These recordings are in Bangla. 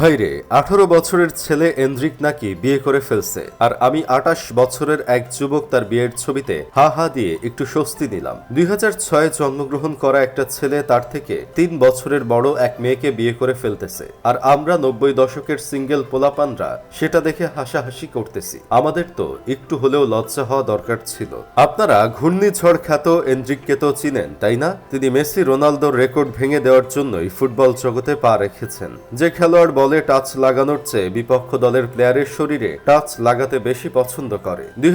ভাইরে, আঠারো বছরের ছেলে এন্দ্রিক নাকি বিয়ে করে ফেলছে? আর আমি আটাশ বছরের এক যুবক তার বিয়ের ছবিতে হা হা দিয়ে একটু স্বস্তি নিলাম। দুই হাজার ছয়ে জন্মগ্রহণ করা একটা ছেলে তার থেকে তিন বছরের বড় এক মেয়েকে বিয়ে করে ফেলতেছে। আর আমরা নব্বই দশকের সিঙ্গেল পোলাপানরা সেটা দেখে হাসাহাসি করতেছি। আমাদের তো একটু হলেও লজ্জা হওয়া দরকার ছিল। আপনারা ঘূর্ণিঝড় খ্যাত এন্দ্রিককে তো চিনেন, তাই না? তিনি মেসি, রোনালদোর রেকর্ড ভেঙে দেওয়ার জন্যই ফুটবল জগতে পা রেখেছেন। যে খেলোয়াড় টাচ লাগানোর চেয়ে বিপক্ষ দলের প্লেয়ারের শরীরে টাচ লাগাতে বেশি পছন্দ করে। দুই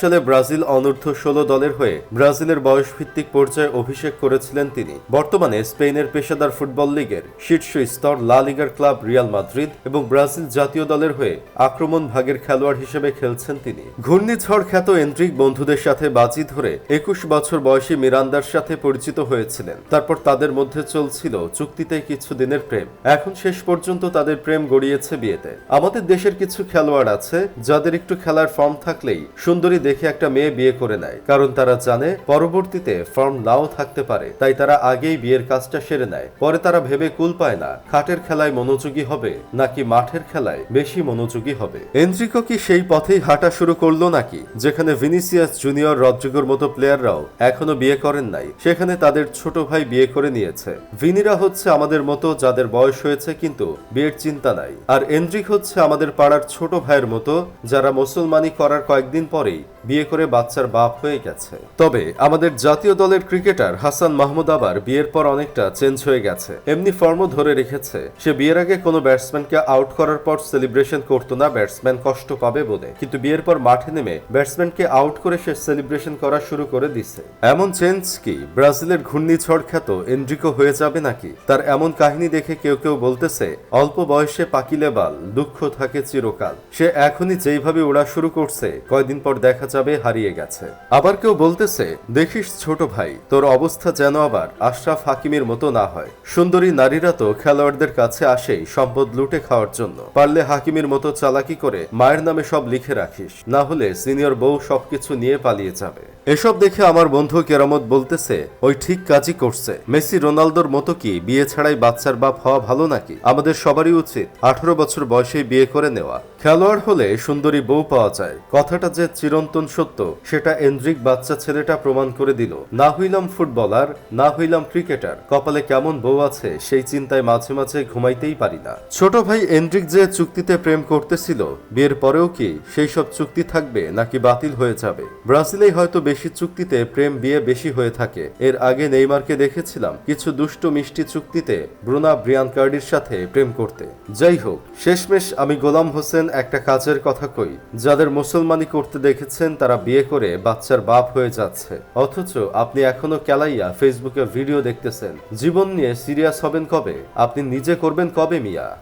সালে ব্রাজিল অনূর্ধ্ব ষোলো দলের হয়ে ব্রাজিলের বয়সভিত্তিক পর্যায়ে অভিষেক করেছিলেন তিনি। বর্তমানে স্পেনের পেশাদার ফুটবল লিগের শীর্ষ স্তর লা লিগার ক্লাব রিয়াল মাদ্রিদ এবং ব্রাজিল জাতীয় দলের হয়ে আক্রমণ ভাগের খেলোয়াড় হিসেবে খেলছেন তিনি। ঘূর্ণিঝড় খ্যাত এন্ট্রিক বন্ধুদের সাথে বাজি ধরে একুশ বছর বয়সী মিরান্দার সাথে পরিচিত হয়েছিলেন। তারপর তাদের মধ্যে চলছিল চুক্তিতে কিছু দিনের প্রেম। এখন শেষ পর্যন্ত তাদের প্রেম গড়িয়েছে বিয়েতে। আমাদের দেশের কিছু খেলোয়াড় আছে যাদের একটু খেলার ফর্ম থাকলেই সুন্দরী দেখে একটা মেয়ে বিয়ে করে নেয়। কারণ তারা জানে পরবর্তীতে ফর্ম নাও থাকতে পারে, তাই তারা আগেই বিয়ের কাজটা সেরে নেয়। পরে তারা ভেবে কুল পায় না, খাটের খেলায় মনোযোগী হবে নাকি মাঠের খেলায় বেশি মনোযোগী হবে। এন্ট্রিকো কি সেই পথেই হাঁটা শুরু করল নাকি, যেখানে ভিনিসিয়াস জুনিয়র রদ্রিগোর মতো প্লেয়াররাও এখনও বিয়ে করেন নাই, সেখানে তাদের ছোট ভাই বিয়ে করে নিয়েছে। ভিনিরা হচ্ছে আমাদের মতো যাদের বয়স হয়েছে কিন্তু বিয়ের চিন্তা নাই। আর এন্ড্রিক হচ্ছে আমাদের পাড়ার ছোট ভাইয়ের মতো, যারা মুসলমানি করার কয়েকদিন পরেই বিয়ে করে বাচ্চার বাপ হয়ে গেছে। তবে আমাদের জাতীয় দলের ক্রিকেটার হাসান মাহমুদ আবার বিয়ের পর অনেকটা চেঞ্জ হয়ে গেছে। এমনি ফর্মও ধরে রেখেছে, সে বিয়ের আগে কোনো ব্যাটসম্যানকে আউট করার পর সেলিব্রেশন করতো না, ব্যাটসম্যান কষ্ট পাবে বলে। কিন্তু বিয়ের পর মাঠে নেমে ব্যাটসম্যানকে আউট করে সে সেলিব্রেশন করা শুরু করে দিছে। এমন চেঞ্জ কি? ব্রাজিলের ঘূর্ণিঝড় খ্যাত এন্ড্রিকো হয়ে যাবে নাকি? তার এমন কাহিনী দেখে কেউ কেউ বলতেছে, অল্প বয়সে পাকিলে বাল, দুঃখ থাকে চিরকাল। সে এখনই যেইভাবে ওড়া শুরু করছে, কয়দিন পর দেখা যাবে হারিয়ে গেছে। আবার কেউ বলতেছে, দেখিস ছোট ভাই, তোর অবস্থা যেন আবার আশরাফ হাকিমের মতো না হয়। সুন্দরী নারীরা তো খেলোয়াড়দের কাছে আসেই সম্পদ লুটে খাওয়ার জন্য। পারলে হাকিমের মতো চালাকি করে মায়ের নামে সব লিখে রাখিস, না হলে সিনিয়র বউ সবকিছু নিয়ে পালিয়ে যাবে। এসব দেখে আমার বন্ধু কেরামত বলতেছে, ওই ঠিক কাজই করছে। মেসি, রোনালদোর মতো কি বিয়ে ছাড়াই বাচ্চার বাপ হওয়া ভালো নাকি? আমাদের সবারই উচিত আঠারো বছর বয়সেই বিয়ে করে নেওয়া। খেলোয়াড় হলে সুন্দরী বউ পাওয়া যায়। কথাটা যে চিরন্তন সত্য, সেটা এন্দ্রিক বাচ্চা ছেলেটা প্রমাণ করে দিল। না হইলাম ফুটবলার না হইলাম ক্রিকেটার। কপালে কেমন বউ আছে, সেই চিন্তায় মাঝে মাঝে ঘুমাইতেই পারি না। ছোট ভাই এন্ড্রিক যে চুক্তিতে প্রেম করতেছিল, বিয়ের পরেও কি সেই সব চুক্তি থাকবে নাকি বাতিল হয়ে যাবে? ব্রাজিলেই হয়তো বেশি চুক্তিতে প্রেম বিয়ে বেশি হয়ে থাকে। এর আগে নেইমারকে দেখেছিলাম, কিছু দুষ্ট মিষ্টি চুক্তিতে ব্রুনা ব্রিয়ান কার্ডির সাথে প্রেম করতে যাই হোক, শেষমেশ আমি গোলাম হোসেন একটা কাজের কথা কই। যাদের মুসলমানি করতে দেখেছেন, তারা বিয়ে করে বাচ্চার বাপ হয়ে যাচ্ছে। অথচ আপনি এখনও কেলাইয়া ফেসবুকে ভিডিও দেখতেছেন। জীবন নিয়ে সিরিয়াস হবেন কবে? আপনি নিজে করবেন কবে, মিয়া?